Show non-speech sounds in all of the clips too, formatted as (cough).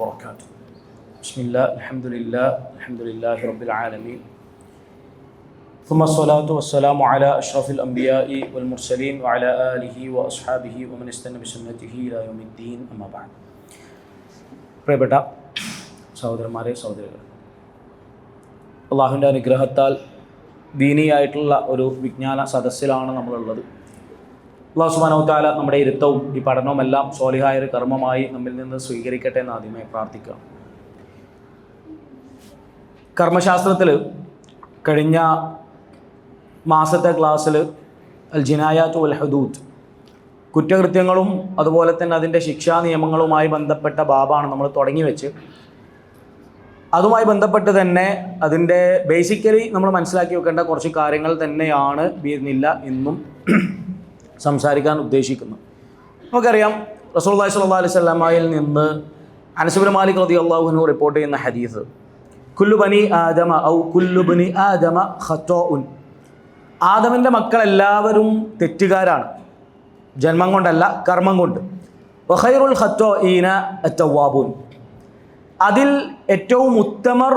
وبركاته بسم الله الحمد لله الحمد لله رب العالمين ثم الصلاة والسلام على أشرف الأنبياء والمرسلين وعلى آله وأصحابه ومن استنى بسنته إلى يوم الدين أما بعد പ്രിയപ്പെട്ട സഹോദരന്മാരെ സഹോദരികൾ അള്ളാഹുവിൻ്റെ അനുഗ്രഹത്താൽ ദീനിയായിട്ടുള്ള ഒരു വിജ്ഞാന സദസ്സിലാണ് നമ്മളുള്ളത് അള്ളാഹു സുബാനോ താല നമ്മുടെ ഇരുത്തവും ഈ പഠനവും എല്ലാം സ്വാലിഹായ ഒരു കർമ്മമായി നമ്മിൽ നിന്ന് സ്വീകരിക്കട്ടെ എന്ന് ആദ്യമായി പ്രാർത്ഥിക്കുക കർമ്മശാസ്ത്രത്തിൽ കഴിഞ്ഞ മാസത്തെ ക്ലാസ്സിൽ അൽ ജിനായാത്ത് ഉൽ ഹദൂദ് കുറ്റകൃത്യങ്ങളും അതുപോലെ തന്നെ അതിന്റെ ശിക്ഷാ നിയമങ്ങളുമായി ബന്ധപ്പെട്ട ബാബാണ് നമ്മൾ തുടങ്ങി വെച്ച്. അതുമായി ബന്ധപ്പെട്ട് തന്നെ അതിന്റെ ബേസിക്കലി നമ്മൾ മനസ്സിലാക്കി വെക്കേണ്ട കുറച്ച് കാര്യങ്ങൾ തന്നെയാണ് ഇന്നും സംസാരിക്കാൻ ഉദ്ദേശിക്കുന്നു. നമുക്കറിയാം റസൂൽല്ലാഹി സ്വല്ലാ അലൈഹി സ്വലാമയിൽ നിന്ന് അനസുബിൻ മാലിക് റതി അള്ളാഹുനു റിപ്പോർട്ട് ചെയ്യുന്ന ഹദീസ് കുല്ലു ബനി ആദമ ഔ കുല്ലു ബനി ആദമ ഖത്തോ ഉൻ ആദമിന്റെ മക്കളെല്ലാവരും തെറ്റുകാരാണ്. ജന്മം കൊണ്ടല്ല കർമ്മം കൊണ്ട്. വഖൈറുൽ ഖത്തോ ഈന അറ്റവാബൂൻ അതിൽ ഏറ്റവും ഉത്തമർ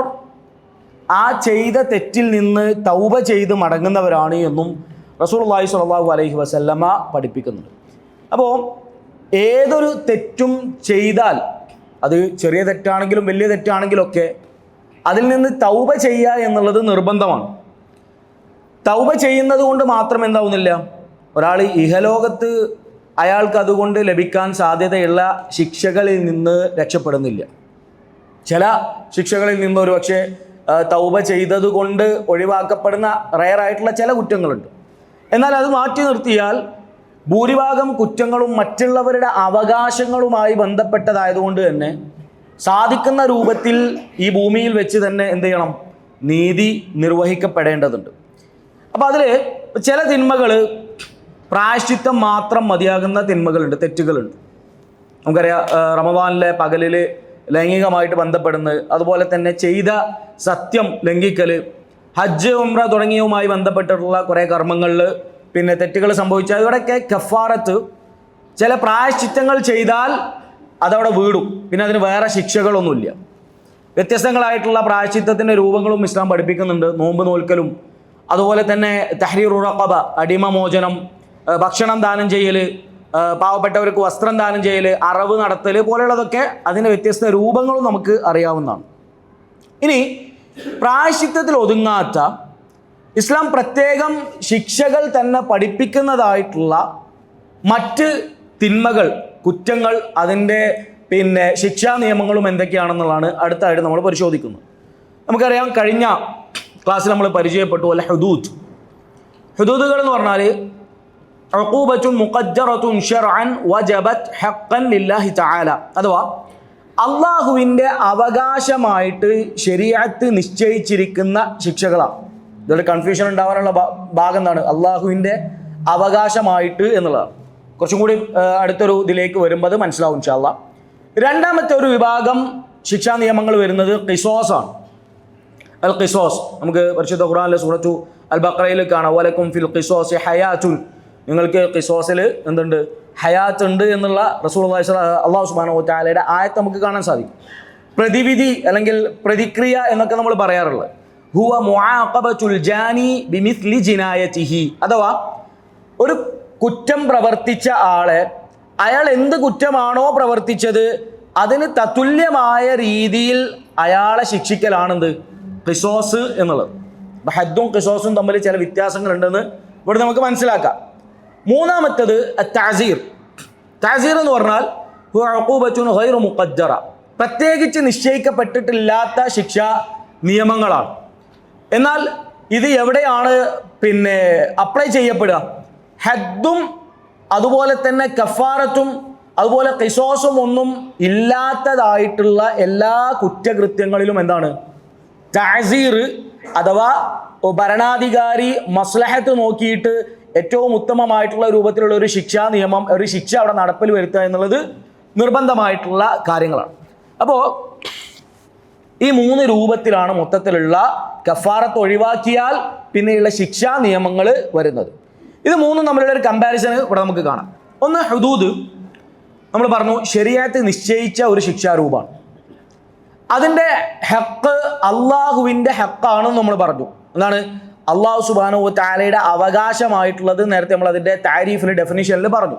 ആ ചെയ്ത തെറ്റിൽ നിന്ന് തൗബ ചെയ്ത് മടങ്ങുന്നവരാണ് എന്നും റസൂലുള്ളാഹി സ്വല്ലല്ലാഹു അലൈഹി വസല്ലമ പഠിപ്പിക്കുന്നുണ്ട്. അപ്പോൾ ഏതൊരു തെറ്റും ചെയ്താൽ അത് ചെറിയ തെറ്റാണെങ്കിലും വലിയ തെറ്റാണെങ്കിലും ഒക്കെ അതിൽ നിന്ന് തൗബ ചെയ്യുക എന്നുള്ളത് നിർബന്ധമാണ്. തൗബ ചെയ്യുന്നത് കൊണ്ട് മാത്രം എന്താവുന്നില്ല? ഒരാൾ ഇഹലോകത്ത് അയാൾക്ക് അതുകൊണ്ട് ലഭിക്കാൻ സാധ്യതയുള്ള ശിക്ഷകളിൽ നിന്ന് രക്ഷപ്പെടുന്നില്ല. ചില ശിക്ഷകളിൽ നിന്ന് ഒരു പക്ഷേ തൗബ ചെയ്തതുകൊണ്ട് ഒഴിവാക്കപ്പെടുന്ന റയറായിട്ടുള്ള ചില കുറ്റങ്ങളുണ്ട്. എന്നാൽ അത് മാറ്റി നിർത്തിയാൽ ഭൂരിഭാഗം കുറ്റങ്ങളും മറ്റുള്ളവരുടെ അവകാശങ്ങളുമായി ബന്ധപ്പെട്ടതായതുകൊണ്ട് തന്നെ സാധിക്കുന്ന രൂപത്തിൽ ഈ ഭൂമിയിൽ വെച്ച് തന്നെ എന്ത് ചെയ്യണം? നീതി നിർവഹിക്കപ്പെടേണ്ടതുണ്ട്. അപ്പോൾ അതിൽ ചില തിന്മകൾ പ്രായശ്ചിത്തം മാത്രം മതിയാകുന്ന തിന്മകളുണ്ട് തെറ്റുകളുണ്ട്. നമുക്കറിയാം റമവാനിലെ പകലിൽ ലൈംഗികമായിട്ട് ബന്ധപ്പെടുന്നത് അതുപോലെ തന്നെ ചെയ്ത സത്യം ലംഘിക്കൽ ഹജ്ജ് ഉംറ തുടങ്ങിയവുമായി ബന്ധപ്പെട്ടിട്ടുള്ള കുറേ കർമ്മങ്ങളിൽ പിന്നെ തെറ്റുകൾ സംഭവിച്ചാൽ ഇവിടെയൊക്കെ കഫാറത്ത് ചില പ്രായശ്ചിത്തങ്ങൾ ചെയ്താൽ അതവിടെ വീടും. പിന്നെ അതിന് വേറെ ശിക്ഷകളൊന്നുമില്ല. വ്യത്യസ്തങ്ങളായിട്ടുള്ള പ്രായശ്ചിത്തത്തിന്റെ രൂപങ്ങളും ഇസ്ലാം പഠിപ്പിക്കുന്നുണ്ട്. നോമ്പ് നോൽക്കലും അതുപോലെ തന്നെ തഹരീർ ഉറക്കബ അടിമമോചനം മോചനം ഭക്ഷണം ദാനം ചെയ്യൽ പാവപ്പെട്ടവർക്ക് വസ്ത്രം ദാനം ചെയ്യൽ അറവ് നടത്തൽ പോലെയുള്ളതൊക്കെ അതിന്റെ വ്യത്യസ്ത രൂപങ്ങളും നമുക്ക് അറിയാവുന്നതാണ്. ഇനി പ്രായശ്ചിത്തത്തിൽ ഒതുങ്ങാത്ത ഇസ്ലാം പ്രത്യേകം ശിക്ഷകൾ തന്നെ പഠിപ്പിക്കുന്നതായിട്ടുള്ള മറ്റ് തിന്മകൾ കുറ്റങ്ങൾ അതിന്റെ പിന്നെ ശിക്ഷാ നിയമങ്ങളും എന്തൊക്കെയാണെന്നുള്ളതാണ് അടുത്തായിട്ട് നമ്മൾ പരിശോധിക്കുന്നത്. നമുക്കറിയാം കഴിഞ്ഞ ക്ലാസ്സിൽ നമ്മൾ പരിചയപ്പെട്ടു അല്ല ഹുദൂദ്. ഹുദൂദുകൾ എന്ന് പറഞ്ഞാൽ അഥവാ അള്ളാഹുവിന്റെ അവകാശമായിട്ട് ശരിയാത്ത് നിശ്ചയിച്ചിരിക്കുന്ന ശിക്ഷകളാണ്. ഇതൊരു കൺഫ്യൂഷൻ ഉണ്ടാവാനുള്ള ഭാഗം എന്താണ്? അള്ളാഹുവിന്റെ അവകാശമായിട്ട് എന്നുള്ളതാണ്. കുറച്ചും കൂടി അടുത്തൊരു ഇതിലേക്ക് വരുമ്പോൾ അത് മനസ്സിലാവും ഇൻഷാല്ല രണ്ടാമത്തെ ഒരു വിഭാഗം ശിക്ഷാ നിയമങ്ങൾ വരുന്നത് ഖിസോസാണ് അൽ ക്രിസോസ് നമുക്ക് പരിശുദ്ധ ഖുറാനിലെ സൂറത്തു അൽ ബക്രയിൽ കാണാം. ഫിൽ ക്രിസോസ് ഹയാറ്റുൻ നിങ്ങൾക്ക് ക്രിസോസിൽ എന്തുണ്ട്? ഹയാത്ത് ഉണ്ട് എന്നുള്ള റസൂൾ അള്ളാഹു സുബാന താലയുടെ ആയത്ത് നമുക്ക് കാണാൻ സാധിക്കും. പ്രതിവിധി അല്ലെങ്കിൽ പ്രതിക്രിയ എന്നൊക്കെ നമ്മൾ പറയാറുള്ളത്. ഹുവ ജാനി ബിമിസ്ലി ജിനായതിഹി. അഥവാ ഒരു കുറ്റം പ്രവർത്തിച്ച ആളെ അയാൾ എന്ത് കുറ്റമാണോ പ്രവർത്തിച്ചത് അതിന് തത്തുല്യമായ രീതിയിൽ അയാളെ ശിക്ഷിക്കലാണെന്ത്? ക്രിസോസ് എന്നുള്ളത്. ഹദ്ദും ക്രിസോസും തമ്മിൽ ചില വ്യത്യാസങ്ങളുണ്ടെന്ന് ഇവിടെ നമുക്ക് മനസ്സിലാക്കാം. മൂന്നാമത്തത് താസീർ താസീർ എന്ന് പറഞ്ഞാൽ പ്രത്യേകിച്ച് നിശ്ചയിക്കപ്പെട്ടിട്ടില്ലാത്ത ശിക്ഷ നിയമങ്ങളാണ്. എന്നാൽ ഇത് എവിടെയാണ് പിന്നെ അപ്ലൈ ചെയ്യപ്പെടുക? ഹദ്ദും അതുപോലെ തന്നെ കഫാറത്തും അതുപോലെ കിസോസും ഒന്നും ഇല്ലാത്തതായിട്ടുള്ള എല്ലാ കുറ്റകൃത്യങ്ങളിലും എന്താണ്? താസീർ അഥവാ ഭരണാധികാരി മസ്ലഹത്ത് നോക്കിയിട്ട് ഏറ്റവും ഉത്തമമായിട്ടുള്ള രൂപത്തിലുള്ള ഒരു ശിക്ഷാ നിയമം ഒരു ശിക്ഷ അവിടെ നടപ്പിൽ വരുത്തുക എന്നുള്ളത് നിർബന്ധമായിട്ടുള്ള കാര്യങ്ങളാണ്. അപ്പോൾ ഈ മൂന്ന് രൂപത്തിലാണ് മൊത്തത്തിലുള്ള കഫാറത്ത് ഒഴിവാക്കിയാൽ പിന്നെയുള്ള ശിക്ഷാ നിയമങ്ങൾ വരുന്നത്. ഇത് മൂന്നും തമ്മിലുള്ള ഒരു കമ്പാരിസൺ ഇവിടെ നമുക്ക് കാണാം. ഒന്ന് ഹുദൂദ്. നമ്മൾ പറഞ്ഞു ശരിയായിട്ട് നിശ്ചയിച്ച ഒരു ശിക്ഷാരൂപമാണ് അതിന്റെ ഹക്ക് അള്ളാഹുവിന്റെ ഹക്കാണെന്ന് നമ്മൾ പറഞ്ഞു. എന്താണ്? അള്ളാഹു സുബാനു താലയുടെ അവകാശമായിട്ടുള്ളത് നേരത്തെ നമ്മൾ അതിന്റെ താരീഫിൽ ഡെഫിനിഷനിൽ പറഞ്ഞു.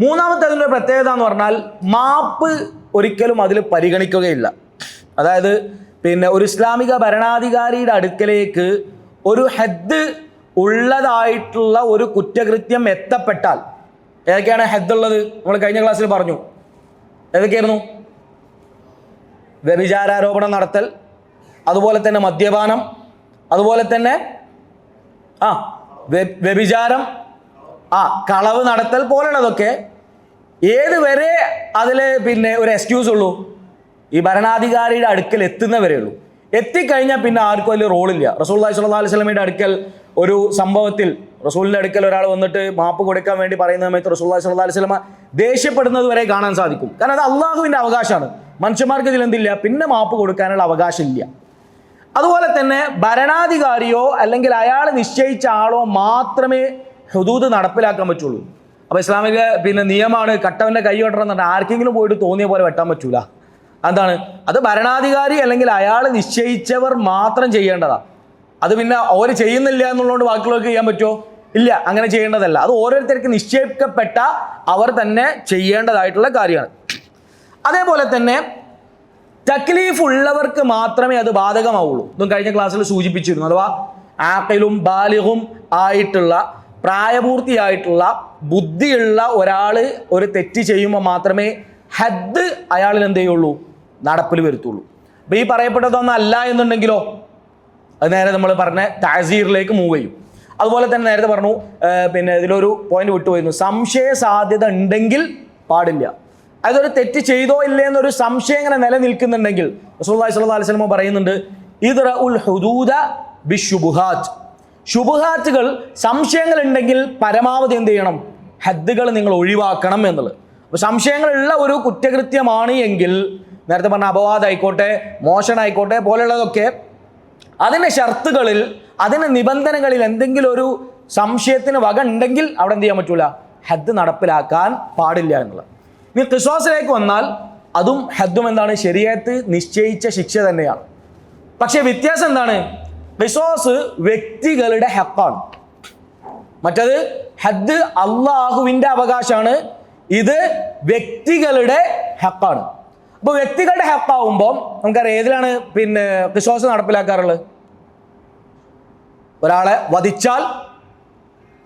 മൂന്നാമത്തെ അതിന്റെ പ്രത്യേകത എന്ന് പറഞ്ഞാൽ മാപ്പ് ഒരിക്കലും അതിൽ പരിഗണിക്കുകയില്ല. അതായത് പിന്നെ ഒരു ഇസ്ലാമിക ഭരണാധികാരിയുടെ അടുക്കലേക്ക് ഒരു ഹെഡ് ഉള്ളതായിട്ടുള്ള ഒരു കുറ്റകൃത്യം എത്തപ്പെട്ടാൽ ഏതൊക്കെയാണ് ഹെഡ് ഉള്ളത്? നമ്മൾ കഴിഞ്ഞ ക്ലാസ്സിൽ പറഞ്ഞു. ഏതൊക്കെയായിരുന്നു? വ്യഭിചാരാരോപണം നടത്തൽ അതുപോലെ തന്നെ മദ്യപാനം അതുപോലെ തന്നെ ആ വ്യ- വ്യഭിചാരം ആ കളവ് നടത്തൽ പോലുള്ളതൊക്കെ ഏത് വരെ അതിൽ പിന്നെ ഒരു എക്സ്ക്യൂസ് ഉള്ളൂ? ഈ ഭരണാധികാരിയുടെ അടുക്കൽ എത്തുന്നവരേ ഉള്ളൂ. എത്തിക്കഴിഞ്ഞാൽ പിന്നെ ആർക്കും വലിയ റോളില്ല റസൂൽ സല്ലല്ലാഹു അലൈഹി സ്വലമിയുടെ അടുക്കൽ ഒരു സംഭവത്തിൽ റസൂലിന്റെ അടുക്കൽ ഒരാൾ വന്നിട്ട് മാപ്പ് കൊടുക്കാൻ വേണ്ടി പറയുന്ന സമയത്ത് റസൂൽ സല്ലല്ലാഹു അലൈഹി സ്വലമ ദേഷ്യപ്പെടുന്നത് വരെ കാണാൻ സാധിക്കും. കാരണം അത് അള്ളാഹുവിന്റെ അവകാശമാണ്. മനുഷ്യന്മാർക്ക് ഇതിലെന്തില്ല? പിന്നെ മാപ്പ് കൊടുക്കാനുള്ള അവകാശമില്ല അതുപോലെ തന്നെ ഭരണാധികാരിയോ അല്ലെങ്കിൽ അയാൾ നിശ്ചയിച്ച ആളോ മാത്രമേ ഹുദൂദ് നടപ്പിലാക്കാൻ പറ്റുള്ളൂ. അപ്പോൾ ഇസ്ലാമിക പിന്നെ നിയമമാണ് കട്ടവന്റെ കൈ വെട്ടണം ആർക്കെങ്കിലും പോയിട്ട് തോന്നിയ പോലെ വെട്ടാൻ പറ്റൂല. എന്താണ് അത് ഭരണാധികാരി അല്ലെങ്കിൽ അയാൾ നിശ്ചയിച്ചവർ മാത്രം ചെയ്യേണ്ടതാ. അത് പിന്നെ അവർ ചെയ്യുന്നില്ല എന്നുള്ളതുകൊണ്ട് ബാക്കിയുള്ളവർക്ക് ചെയ്യാൻ പറ്റുമോ? ഇല്ല അങ്ങനെ ചെയ്യേണ്ടതല്ല. അത് ഓരോരുത്തർക്ക് നിശ്ചയിക്കപ്പെട്ട അവർ തന്നെ ചെയ്യേണ്ടതായിട്ടുള്ള കാര്യമാണ്. അതേപോലെ തന്നെ തക്ലീഫ് ഉള്ളവർക്ക് മാത്രമേ അത് ബാധകമാവുള്ളൂ. ഇതും കഴിഞ്ഞ ക്ലാസ്സിൽ സൂചിപ്പിച്ചിരുന്നു അഥവാ ആക്കലും ബാലിഹും ആയിട്ടുള്ള പ്രായപൂർത്തിയായിട്ടുള്ള ബുദ്ധിയുള്ള ഒരാൾ ഒരു തെറ്റ് ചെയ്യുമ്പോൾ മാത്രമേ ഹദ് അയാളിൽ എന്ത് ചെയ്യുള്ളൂ? നടപ്പിൽ വരുത്തുള്ളൂ. അപ്പോൾ ഈ പറയപ്പെട്ടതൊന്നല്ല എന്നുണ്ടെങ്കിലോ അത് നേരെ നമ്മൾ പറഞ്ഞ താസീറിലേക്ക് മൂവ് ചെയ്യും. അതുപോലെ തന്നെ നേരത്തെ പറഞ്ഞു പിന്നെ ഇതിലൊരു പോയിന്റ് വിട്ടുപോയിരുന്നു. സംശയ സാധ്യത ഉണ്ടെങ്കിൽ പാടില്ല. അതൊരു തെറ്റ് ചെയ്തോ ഇല്ലേ എന്നൊരു സംശയം ഇങ്ങനെ നിലനിൽക്കുന്നുണ്ടെങ്കിൽ സ്വല്ലല്ലാഹു അലൈഹി വസല്ലം പറയുന്നുണ്ട് ഇദ്റ ഉൽ ഹുദൂദ ബിഷുബുഹാത്ത് ശുബുഹാത്തുകൾ സംശയങ്ങൾ ഉണ്ടെങ്കിൽ പരമാവധി എന്ത് ചെയ്യണം? ഹദ്ദുകൾ നിങ്ങൾ ഒഴിവാക്കണം എന്നുള്ളത്. അപ്പോൾ സംശയങ്ങളുള്ള ഒരു കുറ്റകൃത്യമാണ് എങ്കിൽ നേരത്തെ പറഞ്ഞ അപവാദമായിക്കോട്ടെ മോഷണമായിക്കോട്ടെ പോലെയുള്ളതൊക്കെ അതിന്റെ ഷർത്തുകളിൽ അതിന്റെ നിബന്ധനകളിൽ എന്തെങ്കിലും ഒരു സംശയത്തിന് വക ഉണ്ടെങ്കിൽ അവിടെ എന്ത് ചെയ്യാൻ പറ്റൂല? ഹദ് നടപ്പിലാക്കാൻ പാടില്ല എന്നുള്ളത്. ഇനി ക്രിസ്വാസിലേക്ക് വന്നാൽ അതും ഹദ്ദും എന്താണ്? ശരിയത്ത് നിശ്ചയിച്ച ശിക്ഷ തന്നെയാണ്. പക്ഷേ വ്യത്യാസം എന്താണ്? ക്രിസ്വാസ് വ്യക്തികളുടെ ഹക്കാണ്. മറ്റത് ഹദ് അള്ളാഹുവിന്റെ അവകാശമാണ്. ഇത് വ്യക്തികളുടെ ഹക്കാണ്. അപ്പോൾ വ്യക്തികളുടെ ഹക്കാവുമ്പോൾ നമുക്കറിയാം ഏതിലാണ് പിന്നെ ക്രിസ്വാസ് നടപ്പിലാക്കാറുള്ളത്? ഒരാളെ വധിച്ചാൽ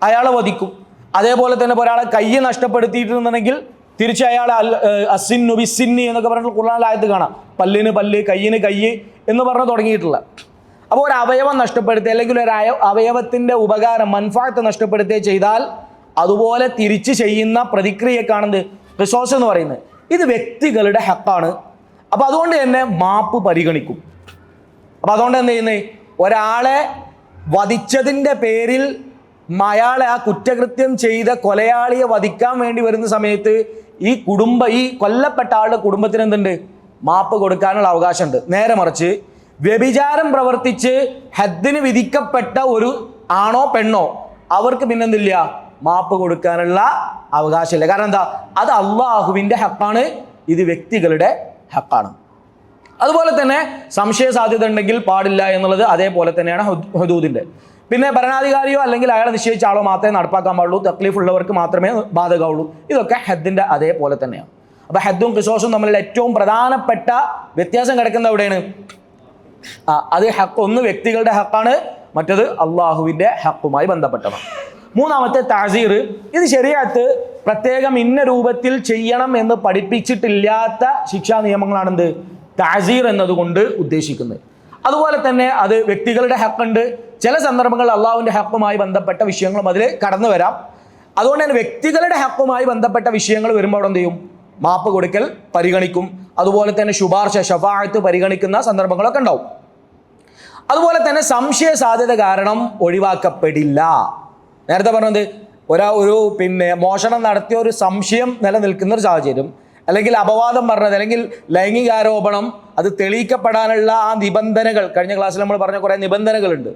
അയാളെ വധിക്കും. അതേപോലെ തന്നെ ഒരാളെ കയ്യെ നഷ്ടപ്പെടുത്തിയിട്ടുണ്ടെങ്കിൽ തിരിച്ച് അയാൾ അൽ നുബി ബിസിന്നി എന്നൊക്കെ പറഞ്ഞിട്ട് ഖുർആാനായത്ത് കാണാം. പല്ലിന് പല്ല് കയ്യിന് കയ്യ് എന്ന് പറഞ്ഞ് തുടങ്ങിയിട്ടുള്ള. അപ്പോൾ ഒരു അവയവം നഷ്ടപ്പെടുത്തി അല്ലെങ്കിൽ ഒരു അവയവത്തിന്റെ ഉപകാരം മൻഫാത്ത് നഷ്ടപ്പെടുത്തി ചെയ്താൽ അതുപോലെ തിരിച്ച് ചെയ്യുന്ന പ്രതിക്രിയക്കാണെന്ത് റിസോഴ്സ് എന്ന് പറയുന്നത്. ഇത് വ്യക്തികളുടെ ഹക്കാണ്. അപ്പോൾ അതുകൊണ്ട് തന്നെ മാപ്പ് പരിഗണിക്കും. അപ്പോൾ അതുകൊണ്ട് എന്ത് ചെയ്യുന്നത് ഒരാളെ വധിച്ചതിന്റെ പേരിൽ അയാളെ ആ കുറ്റകൃത്യം ചെയ്ത കൊലയാളിയെ വധിക്കാൻ വേണ്ടി വരുന്ന സമയത്ത് ഈ കുടുംബ ഈ കൊല്ലപ്പെട്ട ആളുടെ കുടുംബത്തിന് എന്തുണ്ട്? മാപ്പ് കൊടുക്കാനുള്ള അവകാശമുണ്ട്. നേരെ മറിച്ച് വ്യഭിചാരം പ്രവർത്തിച്ച് ഹദ്ദിന് വിധിക്കപ്പെട്ട ഒരു ആണോ പെണ്ണോ അവർക്ക് പിന്നെന്തില്ല മാപ്പ് കൊടുക്കാനുള്ള അവകാശമില്ല. കാരണം എന്താ? അത് അള്ളാഹുവിന്റെ ഹക്കാണ്. ഇത് വ്യക്തികളുടെ ഹക്കാണ്. അതുപോലെ തന്നെ സംശയ സാധ്യത ഉണ്ടെങ്കിൽ പാടില്ല എന്നുള്ളത് അതേപോലെ തന്നെയാണ് ഹുദ്- ഹുദൂദിന്റെ പിന്നെ ഭരണാധികാരിയോ അല്ലെങ്കിൽ അയാളെ നിശ്ചയിച്ച ആളോ മാത്രമേ നടപ്പാക്കാൻ പാടുള്ളൂ. തക്ലീഫ് ഉള്ളവർക്ക് മാത്രമേ ബാധകമുള്ളൂ ഇതൊക്കെ ഹെദിന്റെ അതേപോലെ തന്നെയാണ്. അപ്പോൾ ഹെദ്ദും ക്രിസോസും തമ്മിലുള്ള ഏറ്റവും പ്രധാനപ്പെട്ട വ്യത്യാസം കിടക്കുന്ന എവിടെയാണ്? അത് ഹക്ക് ഒന്ന് വ്യക്തികളുടെ ഹക്കാണ് മറ്റത് അള്ളാഹുവിന്റെ ഹക്കുമായി ബന്ധപ്പെട്ടതാണ്. മൂന്നാമത്തെ താസീർ ഇത് ശരിയാത്ത് പ്രത്യേകം ഇന്ന രൂപത്തിൽ ചെയ്യണം എന്ന് പഠിപ്പിച്ചിട്ടില്ലാത്ത ശിക്ഷാ നിയമങ്ങളാണെന്ത്? താസീർ എന്നതുകൊണ്ട് ഉദ്ദേശിക്കുന്നത്. അതുപോലെ തന്നെ അത് വ്യക്തികളുടെ ഹക്കുണ്ട്. ചില സന്ദർഭങ്ങളിൽ അള്ളാഹുവിന്റെ ഹക്കുമായി ബന്ധപ്പെട്ട വിഷയങ്ങളും അതിൽ കടന്നു വരാം. അതുകൊണ്ട് തന്നെ വ്യക്തികളുടെ ഹക്കുമായി ബന്ധപ്പെട്ട വിഷയങ്ങൾ വരുമ്പോൾ അവിടെ എന്ത് ചെയ്യും? മാപ്പ് കൊടുക്കൽ പരിഗണിക്കും. അതുപോലെ തന്നെ ശുപാർശ ശഫാഴത്ത് പരിഗണിക്കുന്ന സന്ദർഭങ്ങളൊക്കെ ഉണ്ടാവും. അതുപോലെ തന്നെ സംശയ സാധ്യത കാരണം ഒഴിവാക്കപ്പെടില്ല. നേരത്തെ പറഞ്ഞത് ഒരാ ഒരു പിന്നെ മോഷണം നടത്തിയ ഒരു സംശയം നിലനിൽക്കുന്ന ഒരു സാഹചര്യം. അല്ലെങ്കിൽ അപവാദം പറഞ്ഞത് അല്ലെങ്കിൽ ലൈംഗികാരോപണം അത് തെളിയിക്കപ്പെടാനുള്ള ആ നിബന്ധനകൾ കഴിഞ്ഞ ക്ലാസ്സിൽ നമ്മൾ പറഞ്ഞ കുറേ നിബന്ധനകളുണ്ട്.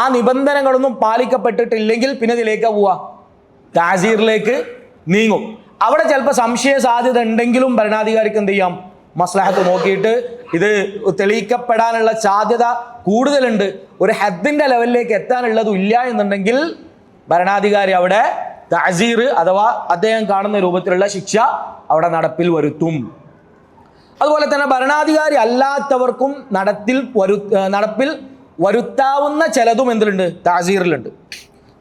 ആ നിബന്ധനകളൊന്നും പാലിക്കപ്പെട്ടിട്ടില്ലെങ്കിൽ പിന്നെ ഇതിലേക്ക് പോവാ താസീറിലേക്ക് നീങ്ങും. അവിടെ ചിലപ്പോൾ സംശയ സാധ്യത ഉണ്ടെങ്കിലും ഭരണാധികാരിക്ക് എന്ത് ചെയ്യാം? മസ്ലഹത്ത് നോക്കിയിട്ട് ഇത് തെളിയിക്കപ്പെടാനുള്ള സാധ്യത കൂടുതലുണ്ട്. ഒരു ഹദ്ദിന്റെ ലെവലിലേക്ക് എത്താനുള്ളതും ഇല്ല എന്നുണ്ടെങ്കിൽ ഭരണാധികാരി അവിടെ തഅസീർ അഥവാ അദ്ദേഹം കാണുന്ന രൂപത്തിലുള്ള ശിക്ഷ അവിടെ നടപ്പിൽ വരുത്തും. അതുപോലെ തന്നെ ഭരണാധികാരി അല്ലാത്തവർക്കും നടത്തിൽ വരു നടപ്പിൽ വരുത്താവുന്ന ചിലതും എന്തിലുണ്ട്? താസീറിലുണ്ട്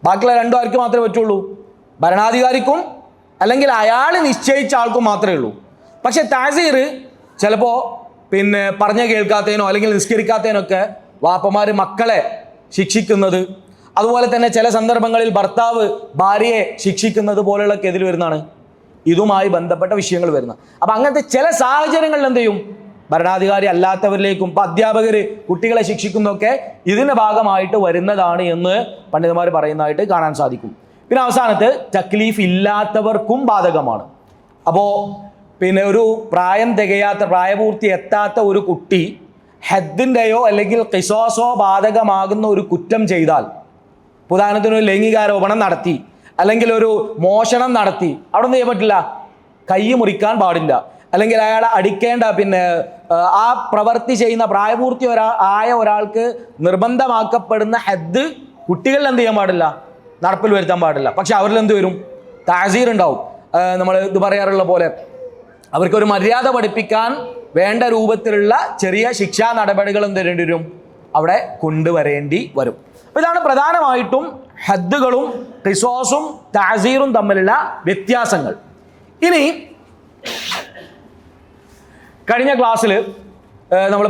ബാക്കിയുള്ള രണ്ടു ആർക്ക് മാത്രമേ പറ്റുള്ളൂ? ഭരണാധികാരിക്കും അല്ലെങ്കിൽ അയാൾ നിശ്ചയിച്ച ആൾക്കും മാത്രമേ ഉള്ളൂ. പക്ഷെ താസീർ ചിലപ്പോൾ പിന്നെ പറഞ്ഞു കേൾക്കാത്തതിനോ അല്ലെങ്കിൽ നിസ്കരിക്കാത്തതിനൊക്കെ വാപ്പമാർ മക്കളെ ശിക്ഷിക്കുന്നത് അതുപോലെ തന്നെ ചില സന്ദർഭങ്ങളിൽ ഭർത്താവ് ഭാര്യയെ ശിക്ഷിക്കുന്നത് പോലെയുള്ള എതിൽ വരുന്നതാണ്. ഇതുമായി ബന്ധപ്പെട്ട വിഷയങ്ങൾ വരുന്നത്. അപ്പം അങ്ങനത്തെ ചില സാഹചര്യങ്ങളിൽ എന്ത് ചെയ്യും? ഭരണാധികാരി അല്ലാത്തവരിലേക്കും ഇപ്പം അധ്യാപകർ കുട്ടികളെ ശിക്ഷിക്കുന്നതൊക്കെ ഇതിന്റെ ഭാഗമായിട്ട് വരുന്നതാണ് എന്ന് പണ്ഡിതന്മാർ പറയുന്നതായിട്ട് കാണാൻ സാധിക്കും. പിന്നെ അവസാനത്ത് തക്ലീഫ് ഇല്ലാത്തവർക്കും ബാധകമാണ്. അപ്പോൾ പിന്നെ ഒരു പ്രായം തികയാത്ത പ്രായപൂർത്തി എത്താത്ത ഒരു കുട്ടി ഹെദ്ദിന്റെയോ അല്ലെങ്കിൽ കിസോസോ ബാധകമാകുന്ന ഒരു കുറ്റം ചെയ്താൽ ഉദാഹരണത്തിന് ഒരു ലൈംഗികാരോപണം നടത്തി അല്ലെങ്കിൽ ഒരു മോഷണം നടത്തി അവിടെ ഒന്നും ചെയ്യാൻ പറ്റില്ല? കൈ മുറിക്കാൻ പാടില്ല. അല്ലെങ്കിൽ അയാൾ അടിക്കേണ്ട പിന്നെ ആ, പ്രവൃത്തി ചെയ്യുന്ന പ്രായപൂർത്തി ഒരാ ആയ ഒരാൾക്ക് നിർബന്ധമാക്കപ്പെടുന്ന ഹെദ് കുട്ടികളിൽ എന്ത് ചെയ്യാൻ പാടില്ല? നടപ്പിൽ വരുത്താൻ പാടില്ല. പക്ഷെ അവരിൽ എന്ത് വരും? താസീർ ഉണ്ടാവും. നമ്മൾ ഇത് പറയാറുള്ള പോലെ അവർക്കൊരു മര്യാദ പഠിപ്പിക്കാൻ വേണ്ട രൂപത്തിലുള്ള ചെറിയ ശിക്ഷാ നടപടികൾ എന്ത് വരേണ്ടി വരും? അവിടെ കൊണ്ടുവരേണ്ടി വരും. അപ്പോൾ ഇതാണ് പ്രധാനമായിട്ടും ഹദ്ദുകളും റിസോസും താസീറും തമ്മിലുള്ള വ്യത്യാസങ്ങൾ. ഇനി കഴിഞ്ഞ ക്ലാസ്സിൽ നമ്മൾ